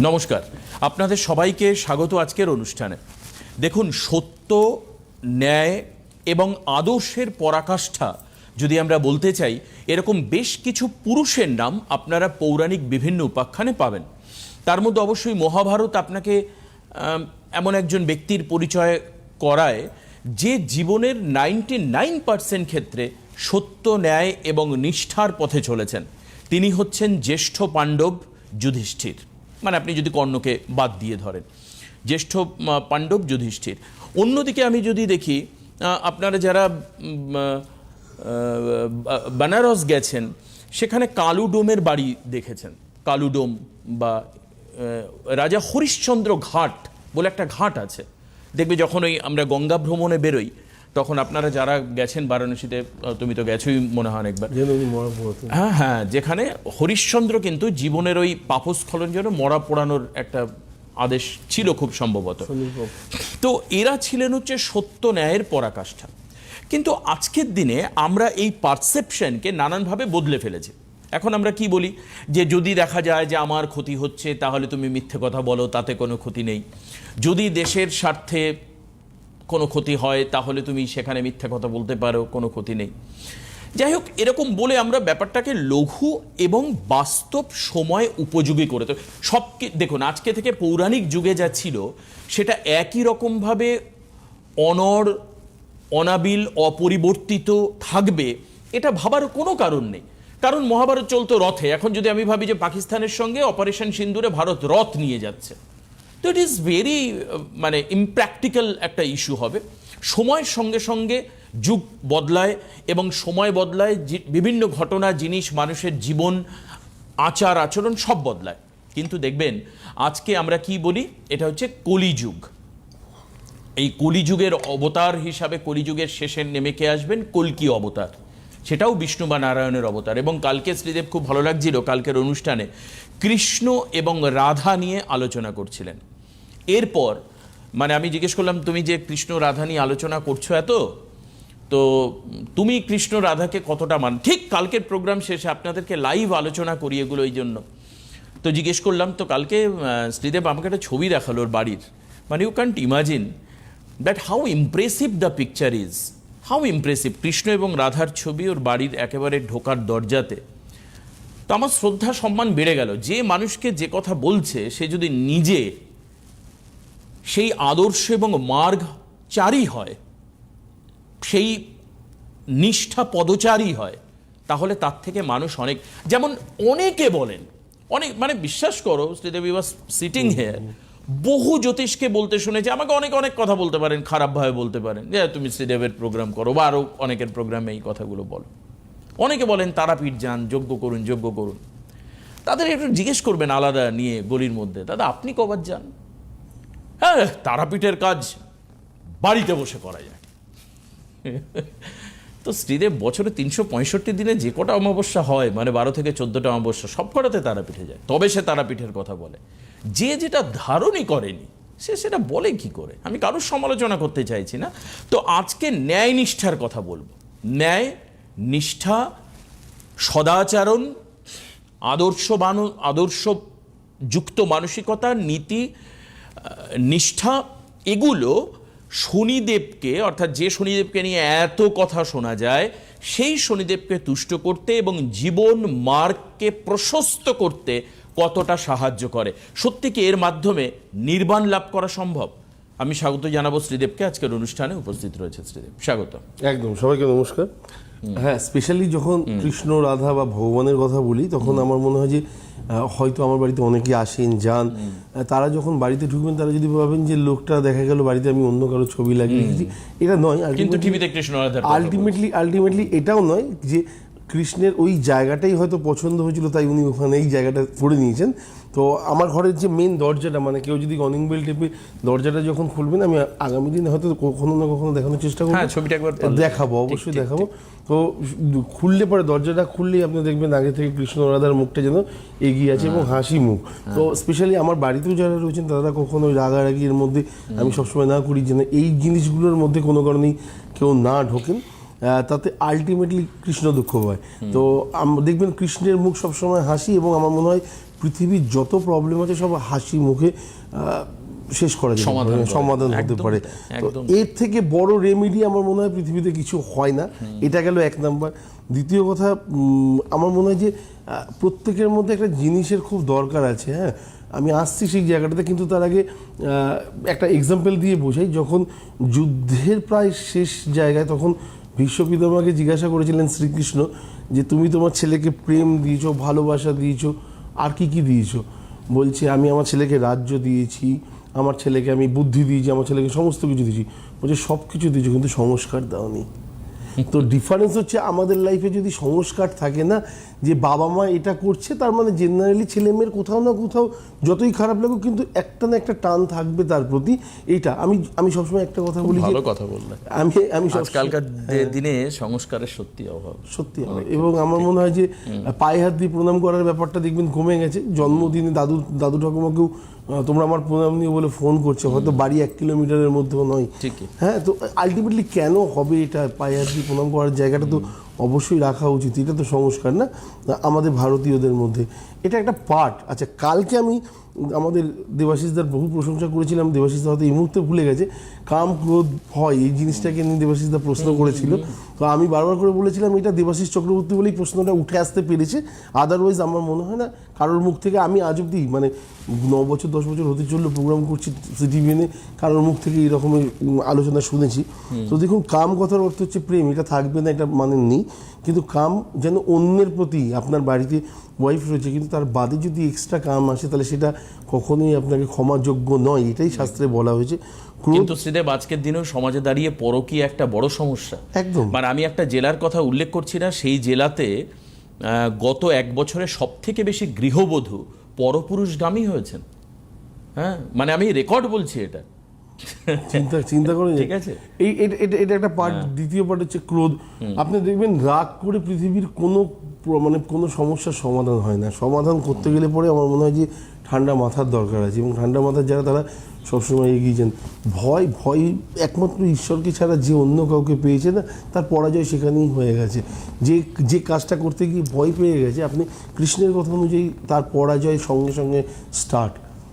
নমস্কার। আপনাদের সবাইকে স্বাগত আজকের অনুষ্ঠানে। দেখুন, সত্য, ন্যায় এবং আদর্শের পরাকাষ্ঠা যদি আমরা বলতে চাই, এরকম বেশ কিছু পুরুষের নাম আপনারা পৌরাণিক বিভিন্ন উপাখ্যানে পাবেন। তার মধ্যে অবশ্যই মহাভারত আপনাকে এমন একজন ব্যক্তির পরিচয় করায় যে জীবনের নাইনটি নাইন পার্সেন্ট ক্ষেত্রে সত্য, ন্যায় এবং নিষ্ঠার পথে চলেছেন। তিনি হচ্ছেন জ্যেষ্ঠ পাণ্ডব যুধিষ্ঠির। মানে আপনি যদি কর্ণকে বাদ দিয়ে ধরেন। জ্যেষ্ঠ পাণ্ডব যুধিষ্ঠির। অন্যদিকে আমি যদি দেখি আপনারা যারা বেনারস গেছেন, সেখানে কালুডোমের বাড়ি দেখেছেন। কালুডোম বা রাজা হরিশ্চন্দ্র ঘাট বলে একটা ঘাট আছে। দেখবে যখন ওই আমরা গঙ্গা ভ্রমণে বেরোই তখন আপনারা যারা গেছেন বারাণসীতে তুমি তো গেছোই মনে হয় একবার হ্যাঁ হ্যাঁ যেখানে হরিশ্চন্দ্র কিন্তু জীবনের ওই পাপস্খলন জন্য মরা পোড়ানোর একটা আদেশ ছিল খুব সম্ভবত। তো এরা ছিলেন হচ্ছে সত্য ন্যায়ের পরাকাষ্ঠা। কিন্তু আজকের দিনে আমরা এই পারসেপশনকে নানানভাবে বদলে ফেলেছি। এখন আমরা কি বলি? যে যদি দেখা যায় যে আমার ক্ষতি হচ্ছে তাহলে তুমি মিথ্যে কথা বলো তাতে কোনো ক্ষতি নেই। যদি দেশের স্বার্থে কোনো ক্ষতি হয়, তাহলে তুমি সেখানে মিথ্যা কথা বলতে পারো, কোনো ক্ষতি নেই। যাই হোক এরকম বলে আমরা ব্যাপারটাকে লঘু এবং বাস্তব সময় উপযোগী করে তো সব দেখুন, আজকে থেকে পৌরাণিক যুগে যা ছিল, সেটা একই রকমভাবে অনর, অনাবিল, অপরিবর্তিত থাকবে, এটা ভাবার কোনো কারণ নেই। কারণ মহাভারত চলতো রথে। এখন যদি আমি ভাবি যে পাকিস্তানের সঙ্গে অপারেশন সিন্দুরে ভারত রথ নিয়ে যাচ্ছে তো ইট ইজ ভেরি মানে ইমপ্র্যাকটিক্যাল একটা ইস্যু হবে। সময়ের সঙ্গে সঙ্গে যুগ বদলায় এবং সময় বদলায় বিভিন্ন ঘটনা, জিনিস, মানুষের জীবন, আচার, আচরণ সব বদলায়। কিন্তু দেখবেন, আজকে আমরা কি বলি? এটা হচ্ছে কলিযুগ। এই কলিযুগের অবতার হিসাবে কলিযুগের শেষে নেমে কে আসবেন? কলকি অবতার। সেটাও বিষ্ণু বা নারায়ণের অবতার। এবং কালকে শ্রীদেব খুব ভালো লাগছিল, কালকের অনুষ্ঠানে। কৃষ্ণ এবং রাধা নিয়ে আলোচনা করছিলেন। এরপর মানে আমি জিজ্ঞেস করলাম, তুমি যে কৃষ্ণ রাধা নিয়ে আলোচনা করছ এত, তো তুমি কৃষ্ণ রাধাকে কতটা মান ঠিক কালকের প্রোগ্রাম শেষে আপনাদেরকে লাইভ আলোচনা করি এগুলো এই জন্য। তো জিজ্ঞেস করলাম, তো কালকে শ্রীদেব আমাকে একটা ছবি দেখাল ওর বাড়ির। মানে you can't imagine that how impressive the picture is how impressive Krishna এবং রাধার ছবি ওর বাড়ির একেবারে ঢোকার দরজাতে। তো আমার শ্রদ্ধা সম্মান বেড়ে গেল। যে মানুষকে যে কথা বলছে, সে যদি নিজে সেই আদর্শ এবং মার্গ চারী হয়। সেই নিষ্ঠা পদচারী হয়। তাহলে তার থেকে মানুষ অনেক, যেমন অনেকে বলেন, অনেক মানে বিশ্বাস করো, শ্রীদেবী ওয়াজ সিটিং হেয়ার বহু জ্যোতিষকে বলতে শুনেছি আমাকে অনেক অনেক কথা বলতে পারেন খারাপভাবে বলতে পারেন, যে তুমি শ্রীদেবের প্রোগ্রাম করো, বা আরও অনেকের প্রোগ্রামে এই কথাগুলো বলো। অনেকে বলেন, তারাপীঠ যান যোগ্য করুন যোগ্য করুন। তাদের একটু জিজ্ঞেস করবেন আলাদা নিয়ে গলির মধ্যে, দাদা, আপনি কবার যান? হ্যাঁ তারাপীঠের কাজ বাড়িতে বসে করা যায়। তো শ্রীদেব বছরে তিনশো পঁয়ষট্টি দিনে যে কটা অমাবস্যা হয় মানে বারো থেকে চোদ্দটা অমাবস্যা, সব কটাতে তারাপীঠে যায়। তবে সে তারাপীঠের কথা বলে। যে যেটা ধারণই করেনি, সে সেটা বলে কি করে? আমি কারোর সমালোচনা করতে চাইছি না। তো আজকে ন্যায় নিষ্ঠার কথা বলব। ন্যায়, নিষ্ঠা, সদাচরণ আদর্শ যুক্ত মানসিকতা, নীতি নিষ্ঠা এগুলো শনিদেবকে অর্থাৎ যে শনিদেবকে নিয়ে এত কথা শোনা যায় সেই শনিদেবকে তুষ্ট করতে এবং জীবন মার্গকে প্রশস্ত করতে কতটা সাহায্য করে। সত্যি কি এর মাধ্যমে নির্বাণ লাভ করা সম্ভব? আমি স্বাগত জানাব শ্রীদেবকে। আজকের অনুষ্ঠানে উপস্থিত রয়েছে শ্রীদেব। স্বাগত। একদম সবাইকে নমস্কার। হ্যাঁ স্পেশালি যখন কৃষ্ণ রাধা বা ভগবানের কথা বলি তখন আমার মনে হয় যে হয়তো আমার বাড়িতে অনেকে আসেন যান। তারা যখন বাড়িতে ঢুকবেন তারা যদি ভাবেন যে লোকটা দেখা গেল বাড়িতে আমি অন্য কারও ছবি লাগিয়ে এটা নয়। কিন্তু টিভিতে কৃষ্ণ। আলটিমেটলি আলটিমেটলি এটাও নয় যে কৃষ্ণের ওই জায়গাটাই হয়তো পছন্দ হয়েছিল তাই উনি ওখানে এই জায়গাটা করে নিয়েছেন। তো আমার ঘরের যে মেন দরজাটা মানে কেউ যদি কলিং বেল টেপে দরজাটা যখন খুলবেন আমি আগামী দিনে হয়তো কখনো না কখনো দেখানোর চেষ্টা করব। হ্যাঁ, ছবিটা একবার দেখাবো অবশ্যই দেখাবো। তো খুললে পরে দরজাটা খুললেই আপনি দেখবেন আগে থেকে কৃষ্ণ রাধার মুখটা যেন এগিয়ে আছে এবং হাসি মুখ। তো স্পেশালি আমার বাড়িতেও যারা রয়েছেন তারা কখনো ওই রাগারাগি এর মধ্যে আমি সবসময় না করি যেন এই জিনিসগুলোর মধ্যে কোনো কারণেই কেউ না ঢোকেন। তাতে আলটিমেটলি কৃষ্ণ দুঃখ হয়। তো দেখবেন কৃষ্ণের মুখ সবসময় হাসি এবং আমার মনে হয় পৃথিবীর যত প্রবলেম আছে সব হাসি মুখে শেষ করা যেতে সমাধান যায়। হতে পারে। তো এর থেকে বড় রেমেডি আমার মনে হয় পৃথিবীতে কিছু হয় না। এটা গেল এক নাম্বার। দ্বিতীয় কথা আমার মনে হয় যে প্রত্যেকের মধ্যে একটা জিনিসের খুব দরকার আছে হ্যাঁ? আমি আসছি সেই জায়গাটাতে কিন্তু তার আগে একটা এক্সাম্পল দিয়ে বোঝাই। যখন যুদ্ধের প্রায় শেষ জায়গায় তখন ভীষ্ম জিজ্ঞাসা করেছিলেন শ্রীকৃষ্ণ যে তুমি তোমার ছেলেকে প্রেম দিয়েছ ভালোবাসা দিয়েছ আর কি কি দিয়েছ? বলছে, আমি আমার ছেলেকে রাজ্য দিয়েছি, আমার ছেলেকে আমি বুদ্ধি দিয়েছি, আমার ছেলেকে সমস্ত কিছু দিয়েছি। বলছে, সব কিছু দিয়েছি, কিন্তু সংস্কার দাওনি। তো ডিফারেন্স হচ্ছে, আমাদের লাইফে যদি সংস্কার থাকে না যে বাবা মা এটা করছে তার মানে জেনারেলি ছেলে মেয়ের কোথাও না কোথাও যতই খারাপ লাগুক কিন্তু একটা না একটা টান থাকবে তার প্রতি। এইটা আমি আমি সবসময় একটা কথা বলি ভালো কথা বললেন। আমি আমি আজকালকার দিনে সংস্কারের সত্যি অভাব। সত্যি হয়। এবং আমার মনে হয় যে পায়ে হাত দিয়ে প্রণাম করার ব্যাপারটা দেখবেন কমে গেছে। জন্মদিনে দাদু দাদু ঠাকুমাকেও তোমরা আমার প্রণাম নিয়ে বলে ফোন করছ। হয়তো বাড়ি এক কিলোমিটারের মধ্যেও নয়। হ্যাঁ তো আলটিমেটলি কেন হবে এটা? পায়ে হাত দিয়ে প্রণাম করার জায়গাটা তো অবশ্যই রাখা উচিত, এটা তো সংস্কার না, আমাদের ভারতীয়দের মধ্যে। এটা একটা পার্ট আচ্ছা কালকে আমি আমাদের দেবাশিসদার বহু প্রশংসা করেছিলাম। দেবাশিসদা হয়তো এই মুহূর্তে ভুলে গেছে। কাম ক্রোধ ভয় এই জিনিসটাকে নিয়ে দেবাশিসদা প্রশ্ন করেছিল। তো আমি বারবার করে বলেছিলাম এটা দেবাশিস চক্রবর্তী বলেই প্রশ্নটা উঠে আসতে পেরেছে। আদারওয়াইজ আমার মনে হয় না কারোর মুখ থেকে আমি আজ অব্দি মানে ন বছর দশ বছর হতে চলল প্রোগ্রাম করছি সিটিভিএনে কারোর মুখ থেকে এই রকমের আলোচনা শুনেছি। তো দেখুন কাম কথার অর্থ হচ্ছে প্রেম এটা থাকবে না এটা মানে নেই। কিন্তু কাম যেন অন্যের প্রতি আপনার বাড়িতে ওয়াইফ রয়েছে কিন্তু তার বাদে যদি এক্সট্রা কাম আসে তাহলে সেটা কখনোই আপনাকে ক্ষমাযোগ্য নয় এটাই শাস্ত্রে বলা হয়েছে। কিন্তু শ্রীদেব আজকের দিনেও সমাজে দাঁড়িয়ে পরকী একটা বড় সমস্যা। একদম। মানে আমি একটা জেলার কথা উল্লেখ করছি না সেই জেলাতে গত এক বছরে সব থেকে বেশি গৃহবধূ পরপুরুষগামী হয়েছেন। হ্যাঁ? মানে আমি রেকর্ড বলছি এটা। চিন্তা চিন্তা করে ঠিক আছে। এই এটা- একটা পার্ট দ্বিতীয় পার্ট হচ্ছে ক্রোধ। আপনি দেখবেন রাগ করে পৃথিবীর কোনো মানে কোনো সমস্যার সমাধান হয় না। সমাধান করতে গেলে পরে আমার মনে হয় যে ঠান্ডা মাথার দরকার আছে এবং ঠান্ডা মাথার যারা তারা সবসময় এগিয়েছেন ভয় ভয় একমাত্র ঈশ্বরকে ছাড়া যে অন্য কাউকে পেয়েছে না তার পরাজয় সেখানেই হয়ে গেছে। যে যে কাজটা করতে গিয়ে ভয় পেয়ে গেছে আপনি কৃষ্ণের কথা অনুযায়ী তার পরাজয় সঙ্গে সঙ্গে স্টার্ট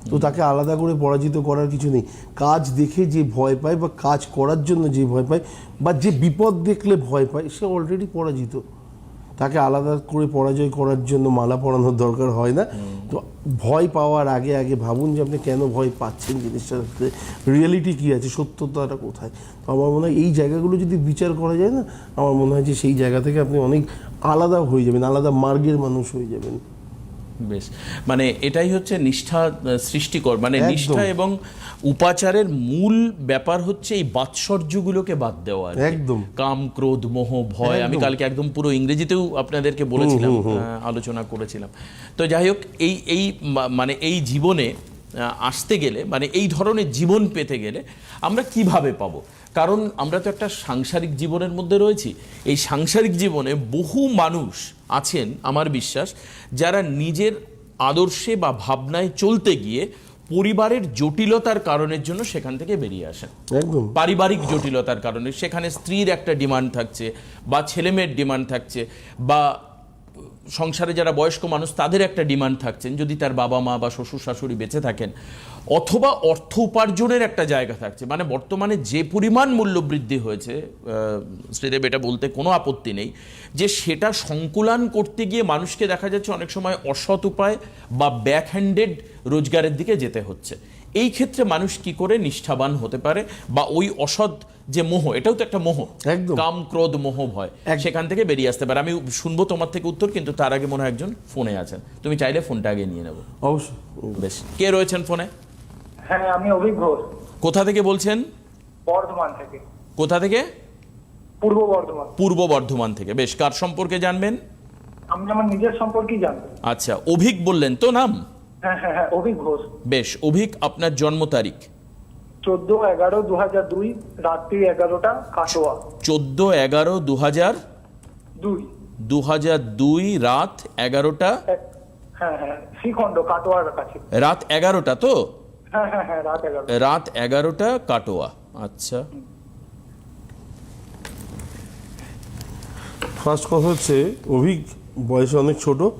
তো তাকে আলাদা করে পরাজিত করার কিছু নেই। কাজ দেখে যে ভয় পায় বা কাজ করার জন্য যে ভয় পায় বা যে বিপদ দেখলে ভয় পায়, সে অলরেডি পরাজিত। তাকে আলাদা করে পরাজয় করার জন্য মালা পরানোর দরকার হয় না। তো ভয় পাওয়ার আগে আগে ভাবুন যে আপনি কেন ভয় পাচ্ছেন জিনিসটাতে রিয়েলিটি কী আছে? সত্যতাটা কোথায়? তো আমার মনে হয় এই জায়গাগুলো যদি বিচার করা যায় না, আমার মনে হয় যে সেই জায়গা থেকে আপনি অনেক আলাদা হয়ে যাবেন, আলাদা মার্গের মানুষ হয়ে যাবেন। বেশ। মানে এটাই হচ্ছে নিষ্ঠা সৃষ্টিকর মানে নিষ্ঠা এবং উপাচারের মূল ব্যাপার হচ্ছে এই বাৎসর্যগুলোকে বাদ দেওয়া একদম। কাম ক্রোধ মোহ ভয় আমি কালকে একদম পুরো ইংরেজিতেও আপনাদেরকে বলেছিলাম আলোচনা করেছিলাম। তো যাই হোক এই এই মানে এই জীবনে আসতে গেলে মানে এই ধরনের জীবন পেতে গেলে আমরা কীভাবে পাবো? কারণ আমরা তো একটা সাংসারিক জীবনের মধ্যে রয়েছি। এই সাংসারিক জীবনে বহু মানুষ আছেন আমার বিশ্বাস যারা নিজের আদর্শে বা ভাবনায় চলতে গিয়ে পরিবারের জটিলতার কারণের জন্য সেখান থেকে বেরিয়ে আসেন। একদম। পারিবারিক জটিলতার কারণে সেখানে স্ত্রীর একটা ডিমান্ড থাকছে বা ছেলেমেয়ের ডিমান্ড থাকছে বা সংসারে যারা বয়স্ক মানুষ তাদের একটা ডিমান্ড থাকছেন। যদি তার বাবা মা বা শ্বশুর শাশুড়ি বেঁচে থাকেন অথবা অর্থ উপার্জনের একটা জায়গা থাকছে। মানে বর্তমানে যে পরিমাণ মূল্য বৃদ্ধি হয়েছে শ্রীদেব এটা বলতে কোনো আপত্তি নেই যে সেটা সংকুলান করতে গিয়ে মানুষকে দেখা যাচ্ছে অনেক সময় অসৎ উপায় বা ব্যাক হ্যান্ডেড রোজগারের দিকে যেতে হচ্ছে। এই ক্ষেত্রে মানুষ কি করে নিষ্ঠাবান হতে পারে বা ওই অসৎ যে মোহ এটাও তো একটা মোহ একদম। কাম ক্রোধ মোহ ভয় সেখান থেকে বেরিয়ে আসতে পারে। আমি শুনব তোমার থেকে উত্তর কিন্তু তার আগে মনে হয় একজন ফোনে আছেন। তুমি চাইলে ফোনটা আগে নিয়ে নেব। অবশ্যই। বেশ। কে রয়েছেন ফোনে? হ্যাঁ আমি অভিক ঘোষ কোথা থেকে বলছেন? বর্ধমান থেকে। কোথা থেকে? পূর্ব বর্ধমান। পূর্ব বর্ধমান থেকে। বেশ কার সম্পর্কে জানবেন? আমি আমার নিজের সম্পর্কেই জানব আচ্ছা অভিক বললেন তো নাম? হ্যাঁ হ্যাঁ হ্যাঁ অভিক ঘোষ। বেশ অভিক আপনার জন্ম তারিখ? চোদ্দ এগারো দু হাজার দুই রাত্রি এগারোটা কাটোয়া। চোদ্দ এগারো দু হাজার দুই। দু হাজার দুই রাত এগারোটা? হ্যাঁ হ্যাঁ শ্রীখণ্ড কাটোয়ার কাছে। রাত এগারোটা তো? রাত এগারোটা। কাটোয়া। আচ্ছা। ফার্স্ট কথা হচ্ছে অভিক বয়সে অনেক ছোট। আহ,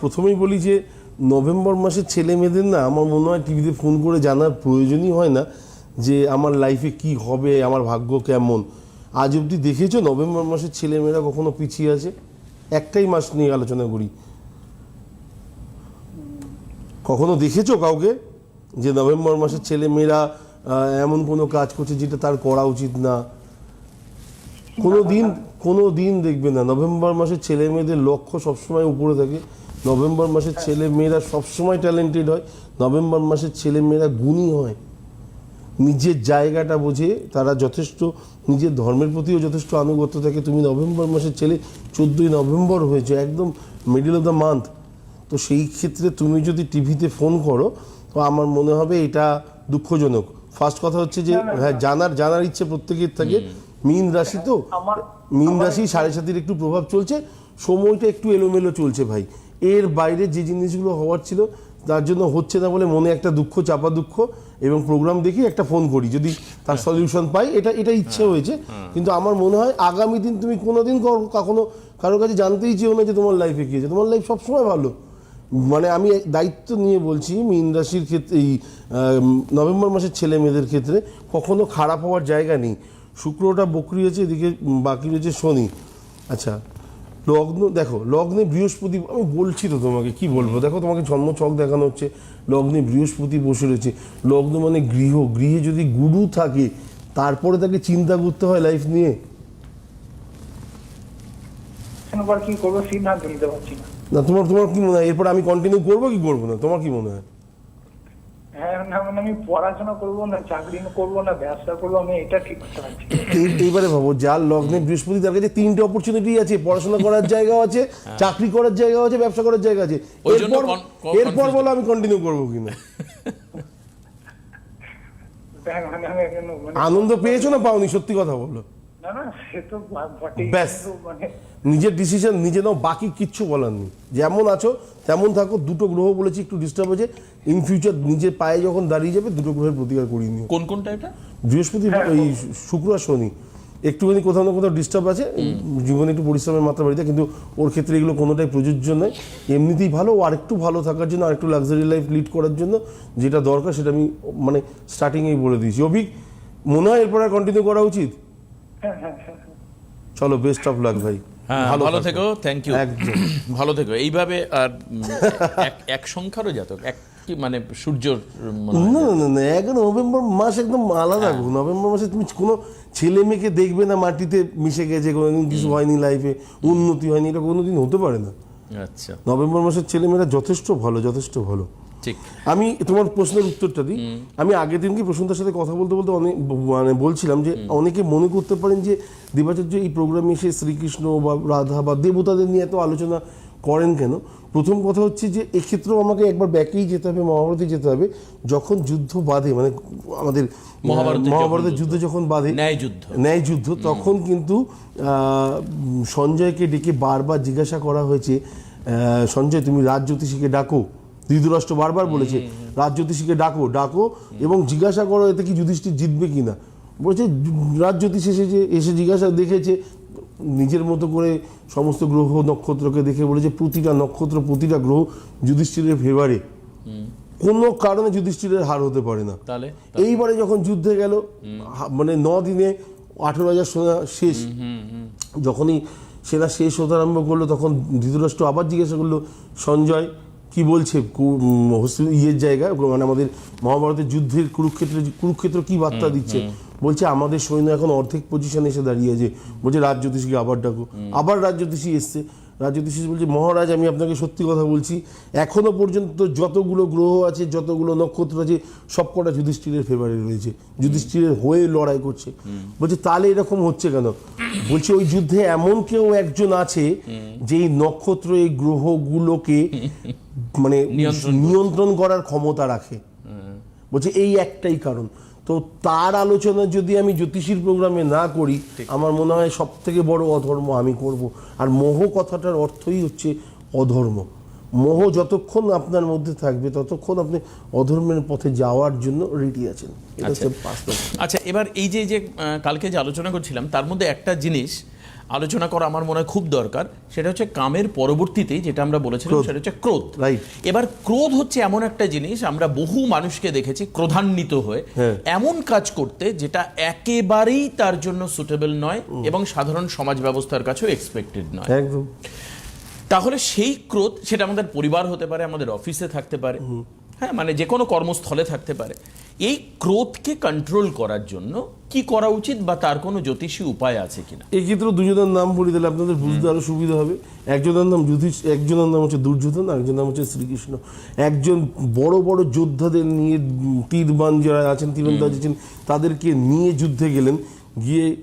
প্রথমেই বলি যে নভেম্বর মাসের ছেলে মেয়েদের না আমার মনে হয় টিভিতে ফোন করে জানার প্রয়োজনই হয় না যে আমার লাইফে কি হবে আমার ভাগ্য কেমন। আজ অবধি দেখেছ নভেম্বর মাসের ছেলে মেয়েরা কখনো পিছিয়ে আছে? একটাই মাস নিয়ে আলোচনা করি। কখনো দেখেছ কাউকে? যে নভেম্বর মাসের ছেলে মেয়েরা এমন কোনো কাজ করছে যেটা তার করা উচিত না। কোনো দিন কোনো দিন দেখবে না। নভেম্বর মাসের ছেলে মেয়েদের লক্ষ্য সবসময় উপরে থাকে। নভেম্বর মাসের ছেলে মেয়েরা সবসময় ট্যালেন্টেড হয়। নভেম্বর মাসের ছেলে মেয়েরা গুণী হয়। নিজের জায়গাটা বোঝে তারা যথেষ্ট নিজের ধর্মের প্রতিও যথেষ্ট আনুগত্য থাকে। তুমি নভেম্বর মাসের ছেলে চোদ্দোই নভেম্বর হয়েছে একদম মিডল অফ দ্য মান্থ তো সেই ক্ষেত্রে তুমি যদি টিভিতে ফোন করো তো আমার মনে হবে এটা দুঃখজনক। ফার্স্ট কথা হচ্ছে যে হ্যাঁ জানার জানার ইচ্ছে প্রত্যেকের থাকে। মীন রাশি তো আমার মীন রাশি সাড়ে সাতির একটু প্রভাব চলছে। সময়টা একটু এলোমেলো চলছে ভাই। এর বাইরে যে জিনিসগুলো হওয়ার ছিল তার জন্য হচ্ছে না বলে মনে একটা দুঃখ চাপা দুঃখ এবং প্রোগ্রাম দেখি একটা ফোন করি। যদি তার সলিউশন পাই এটা এটা ইচ্ছে হয়েছে। কিন্তু আমার মনে হয় আগামী দিন তুমি কোনোদিন কখনো কারোর কাছে জানতেই চেয়েও না যে তোমার লাইফে কী আছে তোমার লাইফ সবসময় ভালো। মানে আমি দায়িত্ব নিয়ে বলছি, মীন রাশির ক্ষেত্রে, এই নভেম্বর মাসের ছেলে মেয়েদের ক্ষেত্রে কখনো খারাপ হওয়ার জায়গা নেই। শুক্রটা বকরি আছে, এদিকে বাকি রয়েছে শনি। আচ্ছা লগ্ন, দেখো, লগ্নে বৃহস্পতি, আমি বলছি তো তোমাকে, কি বলব? দেখো তোমাকে জন্ম ছক দেখানো হচ্ছে, লগ্নে বৃহস্পতি বসে রয়েছে। লগ্ন মানে গৃহ, গৃহে যদি গুরু থাকে, তারপরে তাকে চিন্তা করতে হয় লাইফ নিয়ে। কি করব? সিদ্ধান্ত নিতে পারছি না। না তোমার তোমার কি মনে হয়? এরপর আমি কন্টিনিউ করব কি করব না? তোমার কি মনে হয়? হ্যাঁ না মানে আমি পড়াশোনা করব না চাকরি করব না ব্যবসা করব আমি এটা ঠিক পারছি এইবারে ভাবো যার লগ্নে বৃহস্পতি তার কাছে তিনটে অপরচুনিটি আছে পড়াশোনা করার জায়গা আছে চাকরি করার জায়গা আছে ব্যবসা করার জায়গা আছে। এরপর বলো আমি কন্টিনিউ করব কিনা। হ্যাঁ, মানে আনন্দ পেয়েছ না পাওনি? সত্যি কথা বলো। মানে নিজের ডিসিশন নিজে নাও বাকি কিচ্ছু বলার নেই। যেমন আছো তেমন থাকো দুটো গ্রহ বলেছি একটু ডিস্টার্ব হয়েছে। ইন ফিউচার নিজের পায়ে যখন দাঁড়িয়ে যাবে দুটো গ্রহের প্রতিকার করিয়ে নিও। কোন কোনটা এটা? বৃহস্পতি এই শুক্র আর শনি। একটুখানি কোথাও না কোথাও ডিস্টার্ব আছে। জীবনে একটু পরিশ্রমের মাত্রা বাড়িতে কিন্তু ওর ক্ষেত্রে এগুলো কোনোটাই প্রযোজ্য নয়। এমনিতেই ভালো ও আরেকটু ভালো থাকার জন্য আরেকটু লাক্সারি লাইফ লিড করার জন্য যেটা দরকার সেটা আমি মানে স্টার্টিংয়েই বলে দিয়েছি। অভিক মনে হয় এরপর আর কন্টিনিউ করা উচিত? হ্যাঁ হ্যাঁ হ্যাঁ চলো বেস্ট অফ লাক ভাই। হ্যাঁ ভালো থেকো। থ্যাংক ইউ ভালো থেকো। এইভাবে আর এক- সংখ্যারও জাতক এক কি মানে সূর্যর না না না, নভেম্বর মাস একদম আলাদা নভেম্বর মাসে তুমি কোনো ছেলে মেয়েকে দেখবে না মাটিতে মিশে গেছে কোনোদিন কিছু হয়নি লাইফে উন্নতি হয়নি এটা কোনোদিন হতে পারে না। আচ্ছা। নভেম্বর মাসের ছেলেমেয়েরা যথেষ্ট ভালো যথেষ্ট ভালো। ঠিক। আমি তোমার প্রশ্নের উত্তরটা দিই। আমি আগের দিনকে প্রসন্তার সাথে কথা বলতে বলতে অনেক মানে বলছিলাম যে অনেকে মনে করতে পারেন যে দেবাচার্য এই প্রোগ্রামে এসে শ্রীকৃষ্ণ বা রাধা বা দেবতাদের নিয়ে এত আলোচনা করেন কেন? প্রথম কথা হচ্ছে যে এক্ষেত্রেও আমাকে একবার ব্যাকেই যেতে হবে মহাভারতে যেতে হবে। যখন যুদ্ধ বাঁধে মানে আমাদের মহাভারতের মহাভারতের যুদ্ধ যখন বাঁধে ন্যায় যুদ্ধ। ন্যায় যুদ্ধ তখন কিন্তু সঞ্জয়কে ডেকে বারবার জিজ্ঞাসা করা হয়েছে সঞ্জয় তুমি রাজ জ্যোতিষীকে ডাকো। ধৃতরাষ্ট্র বারবার বলেছে রাজ জ্যোতিষীকে ডাকো ডাকো এবং জিজ্ঞাসা করো এতে কি যুধিষ্ঠির জিতবে কিনা বলছে রাজ জ্যোতিষ এসেছে এসে জিজ্ঞাসা দেখেছে নিজের মতো করে সমস্ত গ্রহ নক্ষত্রকে দেখে বলেছে প্রতিটা নক্ষত্র প্রতিটা গ্রহ যুধিষ্ঠিরের ফেভারে কোনো কারণে যুধিষ্ঠিরের হার হতে পারে না। তাহলে এইবারে যখন যুদ্ধে গেল মানে ন দিনে আঠেরো হাজার সেনা শেষ। যখনই সেনা শেষ হতে আরম্ভ করল তখন ধৃতরাষ্ট্র আবার জিজ্ঞাসা করল সঞ্জয় কি বলছে? ইয়ের জায়গায় মানে আমাদের মহাভারতের যুদ্ধের কুরুক্ষেত্রে কুরুক্ষেত্র কি বার্তা দিচ্ছে? বলছে আমাদের সৈন্য এখন অর্ধেক পজিশনে এসে দাঁড়িয়েছে বলছে রাজ জ্যোতিষীকে আবার ডাকো। আবার রাজ জ্যোতিষী এসছে। রাজ জ্যোতিষী বলছে মহারাজ আমি আপনাকে সত্যি কথা বলছি এখনও পর্যন্ত যতগুলো গ্রহ আছে যতগুলো নক্ষত্র আছে সবকটা যুধিষ্ঠিরের ফেভারে রয়েছে। যুধিষ্ঠিরের হয়ে লড়াই করছে। বলছে তাহলে এরকম হচ্ছে কেন? বলছে ওই যুদ্ধে এমন কেউ একজন আছে যে এই নক্ষত্র এই গ্রহগুলোকে মানে নিয়ন্ত্রণ করার ক্ষমতা রাখে। বলছে এই একটাই কারণ। তো তার আলোচনা যদি আমি জ্যোতিষীর প্রোগ্রামে না করি আমার মনে হয় সব থেকে বড় অধর্ম আমি করব। আর মোহ কথাটার অর্থই হচ্ছে অধর্ম। মোহ যতক্ষণ আপনার মধ্যে থাকবে ততক্ষণ আপনি অধর্মের পথে যাওয়ার জন্য রেডি আছেন। এটা আচ্ছা। এবার এই যে যে কালকে যে আলোচনা করছিলাম তার মধ্যে একটা জিনিস আলোচনা করা আমার মনে হয় খুব দরকার। সেটা হচ্ছে কামের পরবর্তীতেই যেটা আমরা বলেছিলাম সেটা হচ্ছে ক্রোধ। এবার ক্রোধ হচ্ছে এমন একটা জিনিস আমরা বহু মানুষকে দেখেছি ক্রোধান্বিত হয়ে হ্যাঁ। এমন কাজ করতে যেটা একেবারেই তার জন্য সুটেবল নয় এবং সাধারণ সমাজ ব্যবস্থার কাছেও এক্সপেক্টেড নয়। একদম। তাহলে সেই ক্রোধ সেটা আমাদের পরিবার হতে পারে আমাদের অফিসে থাকতে পারে। হ্যাঁ মানে যে কোনো কর্মস্থলে থাকতে পারে। এই ক্রোধকে কন্ট্রোল করার জন্য কি করা উচিত বা তার কোনো জ্যোতিষী উপায় আছে কিনা? এই ক্ষেত্রে দুজনের নাম বলে দিলে আপনাদের বুঝতে আরও সুবিধা হবে। একজনের নাম যুধিষ একজনের নাম হচ্ছে দুর্যোধন একজনের নাম হচ্ছে শ্রীকৃষ্ণ। একজন বড় বড় যোদ্ধাদের নিয়ে তীরবান যারা আছেন তীরন্দাজ আছেন তাদেরকে নিয়ে যুদ্ধে গেলেন গিয়ে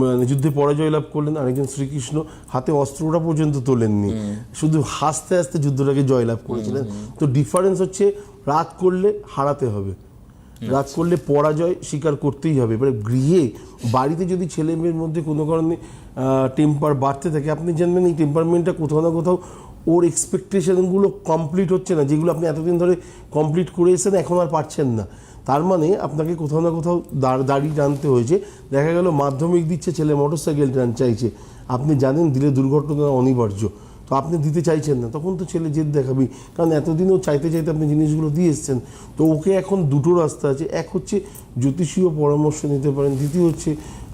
মানে যুদ্ধে পরাজয় লাভ করলেন আরেকজন শ্রীকৃষ্ণ হাতে অস্ত্রটা পর্যন্ত তোলেননি। শুধু হাসতে হাসতে যুদ্ধটাকে জয়লাভ করেছিলেন। তো ডিফারেন্স হচ্ছে রাত করলে হারাতে হবে। রাগ করলে পরাজয় স্বীকার করতেই হবে। এবারে গৃহে, বাড়িতে যদি ছেলে মেয়ের মধ্যে কোনো কারণে টেম্পার বাড়তে থাকে, আপনি জানবেন এই টেম্পারমেন্টটা কোথাও না কোথাও ওর এক্সপেকটেশনগুলো কমপ্লিট হচ্ছে না, যেগুলো আপনি এতদিন ধরে কমপ্লিট করে এসেছেন, এখন আর পারছেন না। তার মানে আপনাকে কোথাও না কোথাও দাঁড় দাঁড়িয়ে টানতে হয়েছে। দেখা গেল মাধ্যমিক দিচ্ছে, ছেলে মোটরসাইকেল টান চাইছে। আপনি জানেন দিলে দুর্ঘটনা অনিবার্য। তো আপনি দিতে চাইছেন না, তখন তো ছেলে জেদ দেখাবি কারণ এতদিনও চাইতে চাইতে আপনি জিনিসগুলো দিয়ে এসছেন। তো ওকে এখন দুটো রাস্তা আছে। এক হচ্ছে জ্যোতিষীয় পরামর্শ নিতে পারেন। দ্বিতীয় হচ্ছে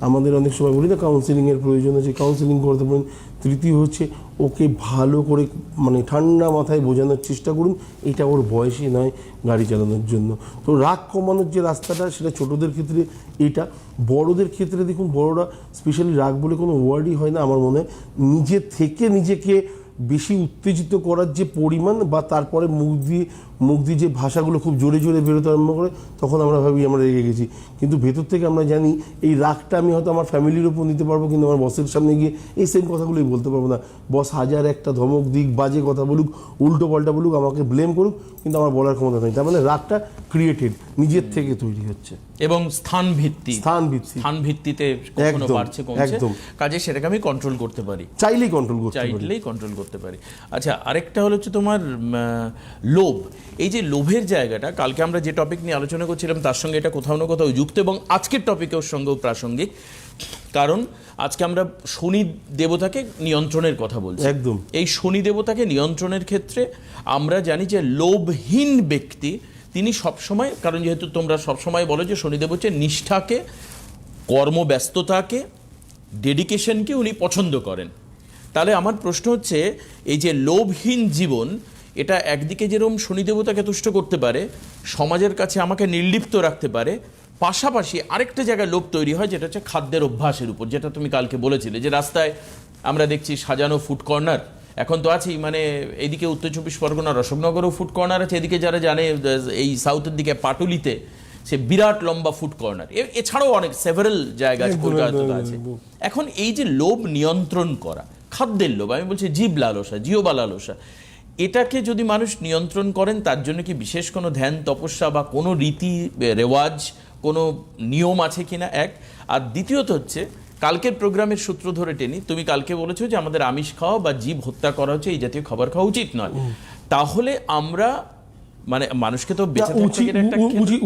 আমাদের অনেক সময় বলি না কাউন্সিলিংয়ের প্রয়োজন আছে। কাউন্সিলিং করতে পারেন। তৃতীয় হচ্ছে ওকে ভালো করে মানে ঠান্ডা মাথায় বোঝানোর চেষ্টা করুন। এটা ওর বয়সী নয় গাড়ি চালানোর জন্য। তো রাগ কমানোর যে রাস্তাটা, সেটা ছোটদের ক্ষেত্রে এটা। বড়দের ক্ষেত্রে দেখুন, বড়রা স্পেশালি রাগ বলে কোনো ওয়ার্ডই হয় না আমার মনে হয়। নিজে থেকে নিজেকে বেশি উত্তেজিত করার যে পরিমাণ বা তারপরে মুখ দিয়ে মুখ দিয়ে যে ভাষাগুলো খুব জোরে জোরে বেরোতে আরম্ভ করে তখন আমরা ভাবি আমরা রেগে গেছি। কিন্তু ভেতর থেকে আমরা জানি এই রাগটা আমি হয়তো আমার ফ্যামিলির উপর নিতে পারব কিন্তু আমার বসের সামনে গিয়ে এই সেম কথাগুলোই বলতে পারব না। বস হাজার একটা ধমক দিক বাজে কথা বলুক উল্টো পাল্টা বলুক আমাকে ব্লেম করুক কিন্তু আমার বলার ক্ষমতা নেই। তার মানে রাগটা ক্রিয়েটেড নিজের থেকে তৈরি হচ্ছে। এবং স্থান ভিত্তি স্থান ভিত্তিক। স্থান ভিত্তিতে কখনো বাড়ছে কমছে। একদম। কাজে সেটাকে আমি কন্ট্রোল করতে পারি। চাইলেই কন্ট্রোল করতে পারি। চাইলেই কন্ট্রোল করতে পারি। আচ্ছা আরেকটা হলো হচ্ছে তোমার লোভ। এই যে লোভের জায়গাটা কালকে আমরা যে টপিক নিয়ে আলোচনা করছিলাম তার সঙ্গে এটা কোথাও না কোথাও যুক্ত এবং আজকের টপিকের সঙ্গেও প্রাসঙ্গিক। কারণ আজকে আমরা শনি দেবতাকে নিয়ন্ত্রণের কথা বলছি। একদম। এই শনি দেবতাকে নিয়ন্ত্রণের ক্ষেত্রে আমরা জানি যে লোভহীন ব্যক্তি তিনি সবসময় কারণ যেহেতু তোমরা সবসময় বলো যে শনিদেব হচ্ছে নিষ্ঠাকে কর্মব্যস্ততাকে ডেডিকেশনকে উনি পছন্দ করেন। তাহলে আমার প্রশ্ন হচ্ছে এই যে লোভহীন জীবন এটা একদিকে যেরকম শনি দেবতাকে তুষ্ট করতে পারে সমাজের কাছে আমাকে নির্লিপ্ত রাখতে পারে পাশাপাশি আরেকটা জায়গায় লোভ তৈরি হয় যেটা হচ্ছে খাদ্যের অভ্যাসের উপর যেটা তুমি কালকে বলেছিলে যে রাস্তায় আমরা দেখছি সাজানো ফুড কর্নার এখন তো আছেই মানে এদিকে উত্তর চব্বিশ পরগনা রসগনগরও ফুড কর্নার আছে এদিকে যারা জানে এই সাউথের দিকে পাটুলিতে সে বিরাট লম্বা ফুড কর্নার এছাড়াও অনেক সেভারেল জায়গা কলকাতাতে আছে। এখন এই যে লোভ নিয়ন্ত্রণ করা খাদ্যের লোভ আমি বলছি জীব লালসা জিওবা লালসা এটাকে যদি মানুষ নিয়ন্ত্রণ করেন তার জন্য কি বিশেষ কোনো ধ্যান তপস্যা বা কোনো রীতি রেওয়াজ কোনো নিয়ম আছে কিনা? এক। আর দ্বিতীয়ত হচ্ছে কালকের প্রোগ্রামের সূত্র ধরে টেনি তুমি কালকে বলেছ যে আমাদের আমিষ খাওয়া বা জীব হত্যা করা হচ্ছে এই জাতীয় খাবার খাওয়া উচিত নয়। তাহলে আমরা মানে মানুষকে তো না,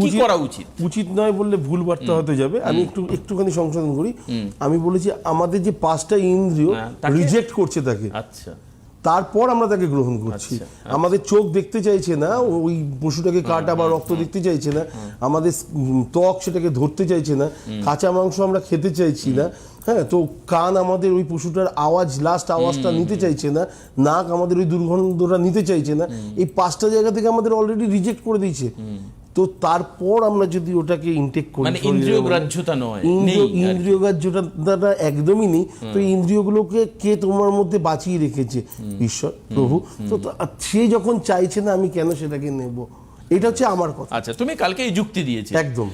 কি করা উচিত? উচিত নয় বললে ভুল বার্তা হতে যাবে। আমি একটু একটুখানি সংশোধন করি। আমি বলেছি আমাদের যে পাঁচটা ইন্দ্রিয় হ্যাঁ, রিজেক্ট করছে তাকে। আচ্ছা। তারপর আমরা তাকে গ্রহণ করছি। আচ্ছা, আমাদের চোখ দেখতে চাইছে না ওই পশুটাকে কাটা বা রক্ত দেখতে চাইছে না আমাদের ত্বক সেটাকে ধরতে চাইছে না কাঁচা মাংস আমরা খেতে চাইছি না হ্যাঁ তো কান আমাদের ওই পশুটার আওয়াজ লাস্ট আওয়াজটা নিতে চাইছে না নাক আমাদের ওই দুর্গন্ধটা নিতে চাইছে না এই পাঁচটা জায়গা থেকে আমাদের অলরেডি রিজেক্ট করে দিয়েছে। তো তারপর আমরা যদি ওটাকে ইনটেক করি মানে শরীরে, ইন্দ্রিয় গ্রাহ্যতা নয় ইন্দ্রিয় নেই আর কি। ইন্দ্রিয় গ্রাহ্যতা একদমই নেই। তো ইন্দ্রিয় ইন্দ্রিয়গুলোকে কে তোমার মধ্যে বাঁচিয়ে রেখেছে? ঈশ্বর প্রভু। তো সে যখন চাইছে না আমি কেন সেটাকে নেব? এটা হচ্ছে আমার কথা। আচ্ছা তুমি কালকে এই যুক্তি দিয়েছি একদম।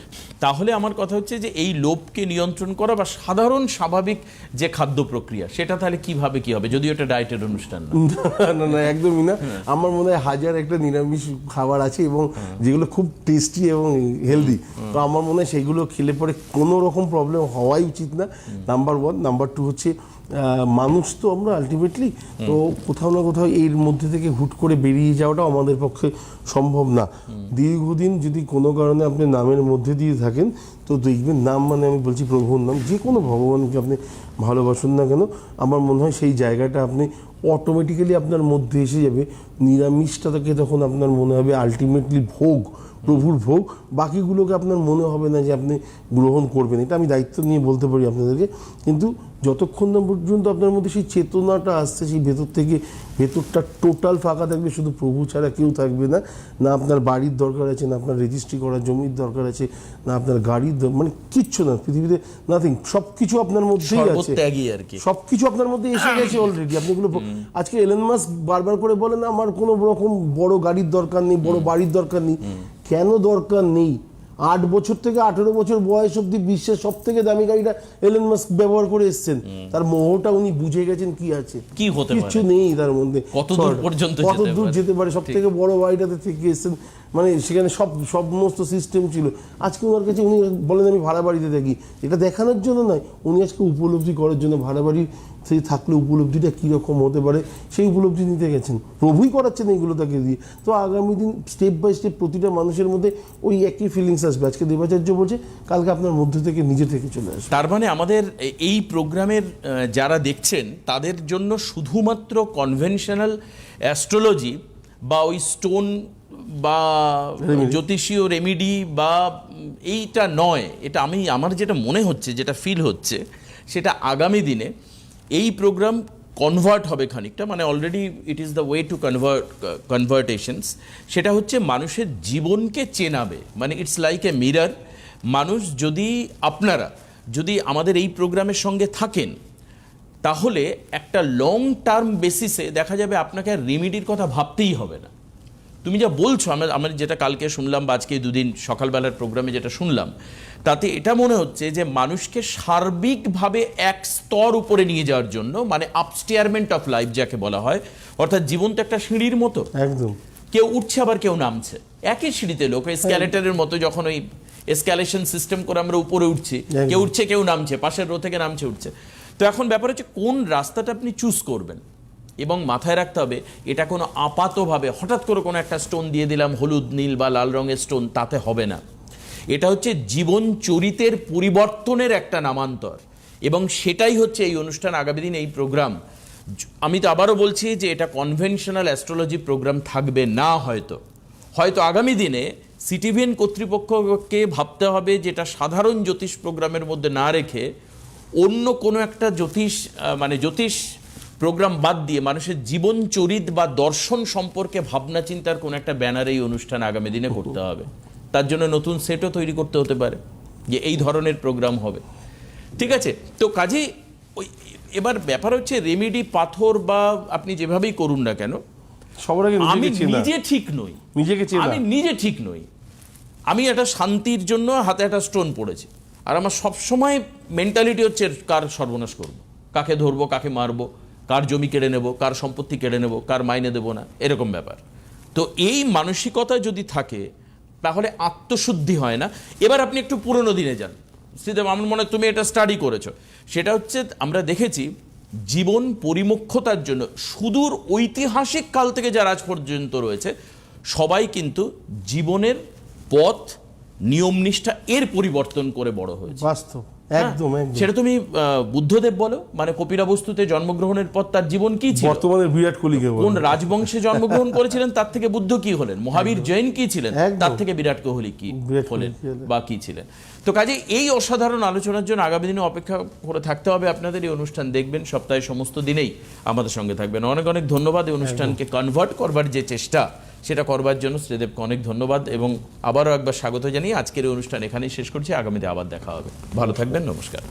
তাহলে আমার কথা হচ্ছে যে এই লোভকে নিয়ন্ত্রণ করা বা সাধারণ স্বাভাবিক যে খাদ্য প্রক্রিয়া সেটা তাহলে কীভাবে কি হবে? যদিও এটা ডায়েটের অনুষ্ঠান না। না না একদমই না। আমার মনে হয় হাজার একটা নিরামিষ খাবার আছে এবং যেগুলো খুব টেস্টি এবং হেলদি তো আমার মনে হয় সেগুলো খেলে পরে কোনো রকম প্রবলেম হওয়াই উচিত না। নাম্বার ওয়ান নাম্বার টু হচ্ছে মানুষ তো আমরা আলটিমেটলি তো কোথাও না কোথাও এর মধ্যে থেকে হুট করে বেরিয়ে যাওয়াটা আমাদের পক্ষে সম্ভব না। দীর্ঘদিন যদি কোনো কারণে আপনি নামের মধ্যে দিয়ে থাকেন, তো দেখবেন নাম মানে আমি বলছি প্রভুর নাম। যে কোনো ভগবানকে আপনি ভালোবাসুন না কেন, আমার মনে হয় সেই জায়গাটা আপনি অটোমেটিক্যালি আপনার মধ্যে এসে যাবে। নিরামিষটাকে তখন আপনার মনে হবে আলটিমেটলি ভোগ, প্রভুর ভোগ। বাকিগুলোকে আপনার মনে হবে না যে আপনি গ্রহণ করবেন। এটা আমি দায়িত্ব নিয়ে বলতে পারি আপনাদেরকে। কিন্তু যতক্ষণ না পর্যন্ত আপনার মধ্যে সেই চেতনাটা আসছে সেই ভেতর থেকে ভেতরটা টোটাল ফাঁকা থাকবে শুধু প্রভু ছাড়া কেউ থাকবে না। না আপনার বাড়ির দরকার আছে না আপনার রেজিস্ট্রি করা জমির দরকার আছে না আপনার গাড়ির মানে কিচ্ছু না পৃথিবীতে নাথিং সব কিছু আপনার মধ্যেই আছে। সর্বত্যাগী আর কি। সবকিছু আপনার মধ্যে এসে গেছে অলরেডি আপনি এগুলো আজকে এলেন মাস বারবার করে বলেন আমার কোনো রকম বড় গাড়ির দরকার নেই বড় বাড়ির দরকার নেই। কেন দরকার নেই? আট বছর থেকে আঠেরো বছর বয়স অব্দি বিশ্বের সব থেকে দামি গাড়িটা এলেন মাস্ক ব্যবহার করে এসছেন। তার মোহটা উনি বুঝে গেছেন কি আছে। কি হতে কিছু নেই তার মধ্যে। কত দূর পর্যন্ত কত দূর। যেতে পারে? সব থেকে বড় গাড়িটাতে থেকে এসেছেন মানে সেখানে সব সমস্ত সিস্টেম ছিল। আজকে ওনার কাছে উনি বলেন, আমি ভাড়া বাড়িতে থাকি। এটা দেখানোর জন্য নয়, উনি আজকে উপলব্ধি করার জন্য ভাড়া বাড়ি সেই থাকলে উপলব্ধিটা কীরকম হতে পারে, সেই উপলব্ধি নিতে গেছেন। প্রভুই করাচ্ছেন এইগুলো তাকে দিয়ে। তো আগামী দিন স্টেপ বাই স্টেপ প্রতিটা মানুষের মধ্যে ওই একই ফিলিংস আসবে। আজকে দেবাচার্য বলছে, কালকে আপনার মধ্যে থেকে নিজে থেকে চলে আসবে। তার মানে আমাদের এই প্রোগ্রামের যারা দেখছেন, তাদের জন্য শুধুমাত্র কনভেনশনাল অ্যাস্ট্রোলজি বা ওই স্টোন বা জ্যোতিষীয় রেমিডি বা এইটা নয় এটা আমি আমার যেটা মনে হচ্ছে যেটা ফিল হচ্ছে সেটা আগামী দিনে এই প্রোগ্রাম কনভার্ট হবে খানিকটা মানে already it is the way to convert conversations সেটা হচ্ছে মানুষের জীবনকে চেনাবে। মানে ইটস লাইক এ মিরার মানুষ যদি আপনারা যদি আমাদের এই প্রোগ্রামের সঙ্গে থাকেন তাহলে একটা লং টার্ম বেসিসে দেখা যাবে আপনাকে আর রেমিডির কথা ভাবতেই হবে না। তুমি যা বলছো আমরা আমরা যেটা কালকে শুনলাম বা আজকে দুদিন সকালবেলার প্রোগ্রামে যেটা শুনলাম তাতে এটা মনে হচ্ছে যে মানুষকে সার্বিকভাবে এক স্তর উপরে নিয়ে যাওয়ার জন্য মানে আপস্টিয়ারমেন্ট অফ লাইফ যাকে বলা হয় অর্থাৎ জীবন তো একটা সিঁড়ির মতো। একদম। কেউ উঠছে আবার কেউ নামছে। একই সিঁড়িতে লোক স্ক্যালেটারের মতো যখন ওই এসক্যালেশন সিস্টেম করে আমরা উপরে উঠছি কেউ উঠছে কেউ নামছে পাশের রো থেকে নামছে উঠছে। তো এখন ব্যাপার হচ্ছে কোন রাস্তাটা আপনি চুজ করবেন? এবং মাথায় রাখতে হবে, এটা কোনো আপাতভাবে, হঠাৎ করে কোনো একটা স্টোন দিয়ে দিলাম, হলুদ, নীল বা লাল রঙের স্টোন তাতে হবে না। এটা হচ্ছে জীবন চরিতের পরিবর্তনের একটা নামান্তর। এবং সেটাই হচ্ছে এই অনুষ্ঠান, আগামী দিন এই প্রোগ্রাম আমি তো আবারও বলছি যে এটা কনভেনশনাল অ্যাস্ট্রোলজি প্রোগ্রাম থাকবে না হয়তো। হয়তো আগামী দিনে সিটিভিএন কর্তৃপক্ষকে ভাবতে হবে যেটা সাধারণ জ্যোতিষ প্রোগ্রামের মধ্যে না রেখে অন্য কোনো একটা জ্যোতিষ মানে জ্যোতিষ প্রোগ্রাম বাদ দিয়ে মানুষের জীবন চরিত বা দর্শন সম্পর্কে ভাবনা চিন্তার কোনো একটা ব্যানার এই অনুষ্ঠান আগামী দিনে করতে হবে। তার জন্য নতুন সেটও তৈরি করতে হতে পারে যে এই ধরনের প্রোগ্রাম হবে। ঠিক আছে? তো কাজে ওই এবার ব্যাপার হচ্ছে রেমিডি পাথর বা আপনি যেভাবেই করুন না কেন সবার আগে আমি নিজে ঠিক নই। নিজেকে আমি নিজে ঠিক নই। আমি একটা শান্তির জন্য হাতে একটা স্টোন পড়েছি। আর আমার সবসময় মেন্টালিটি হচ্ছে কার সর্বনাশ করব? কাকে ধরবো কাকে মারবো? কার জমি কেড়ে নেব, কার সম্পত্তি কেড়ে নেব, কার মাইনে দেবো না, এরকম ব্যাপার। তো এই মানসিকতা যদি থাকে, তাহলে আত্মশুদ্ধি হয় না। এবার আপনি একটু পুরনো দিনে যান। শ্রীদেব, আমার মনে হয় তুমি এটা স্টাডি করেছ। সেটা হচ্ছে, আমরা দেখেছি জীবন পরিমুখ্যতার জন্য, সুদূর ঐতিহাসিক কাল থেকে যারা আজ পর্যন্ত রয়েছে, সবাই কিন্তু জীবনের পথ, নিয়মনিষ্ঠা এর পরিবর্তন করে বড় হয়েছে। বাস্তব। একদম হ্যাঁ, সেটা তুমি আহ, বুদ্ধদেব বলো মানে কপিরা বস্তুতে জন্মগ্রহণের পর তার জীবন কি ছিল? বর্তমানে বিরাট কোহলিকে কোন রাজবংশে জন্মগ্রহণ করেছিলেন তার থেকে বুদ্ধ কি হলেন? মহাবীর জৈন কি ছিলেন? তার থেকে বিরাট কোহলি কি হলেন। বা কি ছিলেন? তো কাজে এই অসাধারণ আলোচনার জন্য আগামী দিনে অপেক্ষা করে থাকতে হবে আপনাদের। এই অনুষ্ঠান দেখবেন সপ্তাহে সমস্ত দিনেই আমাদের সঙ্গে থাকবেন। অনেক অনেক ধন্যবাদ এই অনুষ্ঠানকে কনভার্ট করবার যে চেষ্টা সেটা করবার জন্য শ্রীদেবকে অনেক ধন্যবাদ এবং আবারও একবার স্বাগত জানিয়ে আজকের এই অনুষ্ঠান এখানেই শেষ করছি। আগামীতে আবার দেখা হবে। ভালো থাকবেন নমস্কার।